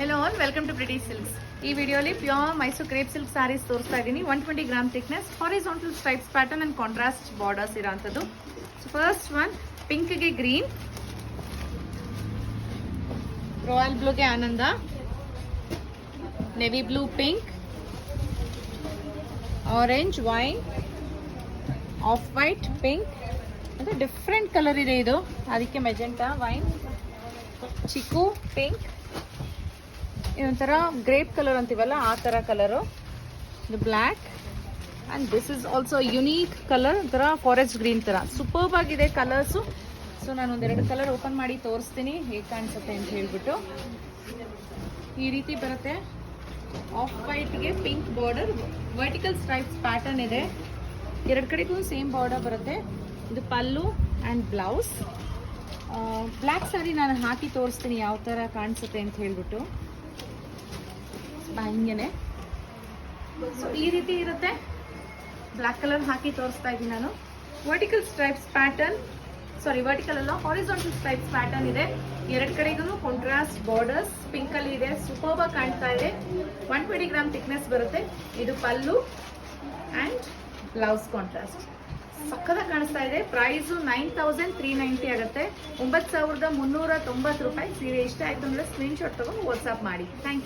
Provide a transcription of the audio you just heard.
Hello all welcome to British silks ಈ ವಿಡಿಯೋಲಿ pure Mysore crepe silk sarees ತೋರಿಸ್ತಾ ಇದ್ದೀನಿ. One twenty gram thickness horizontal stripes pattern and contrast borders ಇರೋಂಥದ್ದು. So first one ಪಿಂಕ್ಗೆ green royal ಬ್ಲೂಗೆ ಆನಂದ. Navy blue pink orange wine off white pink ಅಂದರೆ different colour ಇದೆ ಇದು. ಅದಕ್ಕೆ ಮೆಜೆಂಟಾ ವೈನ್ ಚಿಕ್ಕು pink ಇದೊಂಥರ grape colour ಅಂತೀವಲ್ಲ, ಆ ಥರ ಕಲರು ಇದು black and this is also unique colour ಒಂಥರ ಫಾರೆಸ್ಟ್ ಗ್ರೀನ್ ಥರ ಸೂಪರ್ಬ್ ಆಗಿದೆ ಕಲರ್ಸು ಸೊ ನಾನು ಒಂದೆರಡು ಕಲರ್ ಓಪನ್ ಮಾಡಿ ತೋರಿಸ್ತೀನಿ, ಹೇಗೆ ಕಾಣಿಸುತ್ತೆ ಅಂತ ಹೇಳ್ಬಿಟ್ಟು. ಈ ರೀತಿ ಬರುತ್ತೆ. Off ವೈಟ್ಗೆ pink border vertical stripes pattern ಇದೆ. ಎರಡು ಕಡೆಗೂ ಸೇಮ್ ಬಾರ್ಡರ್ ಬರುತ್ತೆ. ಇದು pallu and blouse black saree ನಾನು ಹಾಕಿ ತೋರಿಸ್ತೀನಿ ಯಾವ ಥರ ಕಾಣಿಸುತ್ತೆ ಅಂತ ಹೇಳ್ಬಿಟ್ಟು. ಹಿಂಗೇನೆ. ಸೊ ಈ ರೀತಿ ಇರುತ್ತೆ. ಬ್ಲ್ಯಾಕ್ ಕಲರ್ ಹಾಕಿ ತೋರಿಸ್ತಾ ಇದ್ದೀನಿ ನಾನು. Vertical stripes pattern sorry vertical ಅಲ್ಲ ಹಾರಿಸಾಂಟಲ್ ಸ್ಟ್ರೈಪ್ಸ್ ಪ್ಯಾಟರ್ನ್ ಇದೆ. ಎರಡು ಕಡೆಗೂ ಕಾಂಟ್ರಾಸ್ಟ್ ಬಾರ್ಡರ್ಸ್ ಪಿಂಕ್ ಅಲ್ಲಿ ಇದೆ ಸೂಪರ್ಬ್ ಆಗಿ ಕಾಣ್ತಾ ಇದೆ. ಒನ್ ಟ್ವೆಂಟಿ ಗ್ರಾಮ್ ಥಿಕ್ನೆಸ್ ಬರುತ್ತೆ. ಇದು ಪಲ್ಲು ಆ್ಯಂಡ್ ಬ್ಲೌಸ್ ಕಾಂಟ್ರಾಸ್ಟ್ ಸಕ್ಕದಾಗಿ ಕಾಣಿಸ್ತಾ ಇದೆ. Price nine thousand three ninety ಆಗುತ್ತೆ. ಒಂಬತ್ತು ಸಾವಿರದ ಮುನ್ನೂರ ತೊಂಬತ್ತು ರೂಪಾಯಿ. ಸೀರೆ ಇಷ್ಟ ಆಯಿತು ಅಂದರೆ ಸ್ಕ್ರೀನ್ಶಾಟ್ ತಗೊಂಡು ವಾಟ್ಸಪ್ ಮಾಡಿ. Thank you